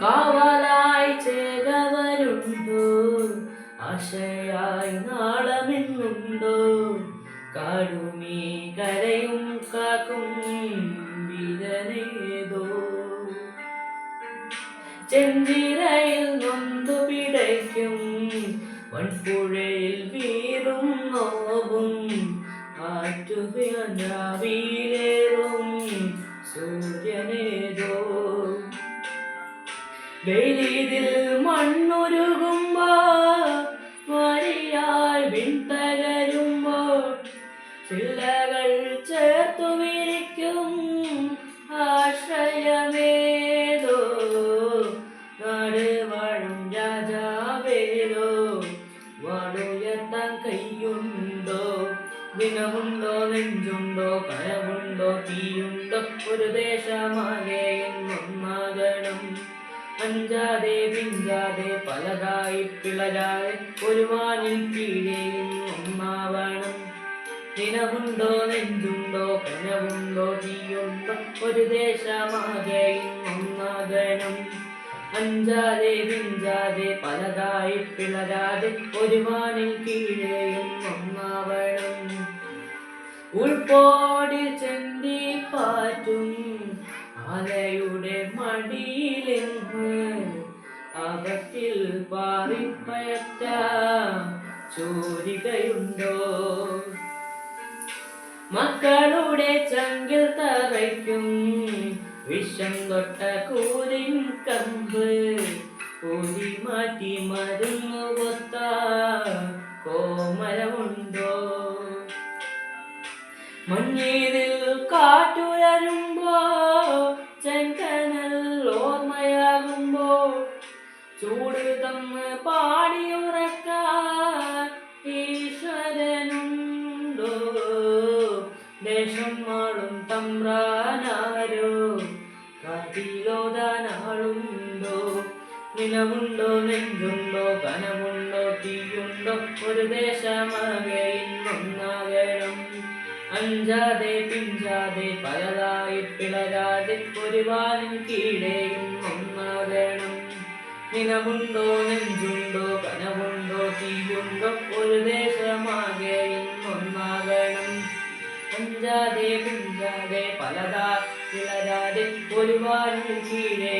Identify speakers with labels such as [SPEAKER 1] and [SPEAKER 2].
[SPEAKER 1] കാവലായി ചേകവരുണ്ടോ ആശയായി നാളമെന്നുണ്ടോ? കാടുമീ കരയും കാക്കും വീരനേതോ? ചെന്തിരയിൽ നൊന്തു പിടയ്ക്കും വൻപുഴയിൽ വീറും നോവും ആറ്റുകീലേറും സൂര്യനേതോ. വെയിലിതിൽ മണ്ണുരുകുമ്പോ മരിയായി വിൺതകരുമ്പോൾ ചില്ലകൾ ദിനമുണ്ടോ നെഞ്ചുണ്ടോ കഴവുണ്ടോ തീയുണ്ടോ ഒരു ദേശമാകെ ഒന്നാകണം അഞ്ചാതെ പിഞ്ചാതെ പലതായി പിളരാതെ ഒരു വാനിൽ കീഴേയും ഒന്നാവണം ദിനമുണ്ടോ നെഞ്ചുണ്ടോ കഴവുണ്ടോ തീയുണ്ടോ ഒരു ദേശമാകെയും ഒന്നാകണം അഞ്ചാതെ പിഞ്ചാതെ പലതായി പിളരാതെ ഒരു വാനിൽ കീഴേയും ഒന്നാവണം ഉൾപ്പോടിൽ ചെന്തി പാറ്റും ആലയുടെ മടിയിലെന്ന് അകത്തിൽ പാറിപ്പയറ്റ ചോരികയുണ്ടോ? മക്കളുടെ ചങ്കിൽ തറയ്ക്കും വിഷം തൊട്ട കൂരിൻ കമ്പ് ഊരി മാറ്റി മരുന്നു കൊത്ത മഞ്ഞീരിൽ കാറ്റുയരുമ്പോ ചെങ്കനൽ ഓർമ്മയാകുമ്പോ ചൂട് തന്ന് പാടിയുറക്കാൻ ഈശ്വരനുണ്ടോ? ദേശം മാളും തമ്പ്രാനാരോ? കാട്ടിലോതാനാളുണ്ടോ നിലമുണ്ടോ നെഞ്ചുണ്ടോ? കനമുണ്ടോ? തീയുണ്ടോ? ഒരു ദേശമാകെ അഞ്ചാതെ പിഞ്ചാതെ പലതായി പിളരാതെ ഒരു വാലിൻ കീഴേയും ഒന്നാകണം. നിലമുണ്ടോ നെഞ്ചുണ്ടോ കനവുണ്ടോ തീയുണ്ടോ ഒരു ദേശമാകെയും ഒന്നാകണം. അഞ്ചാതെ പിഞ്ചാതെ പലതാ പിളരാതെ ഒരു വാലിൻ കീഴേ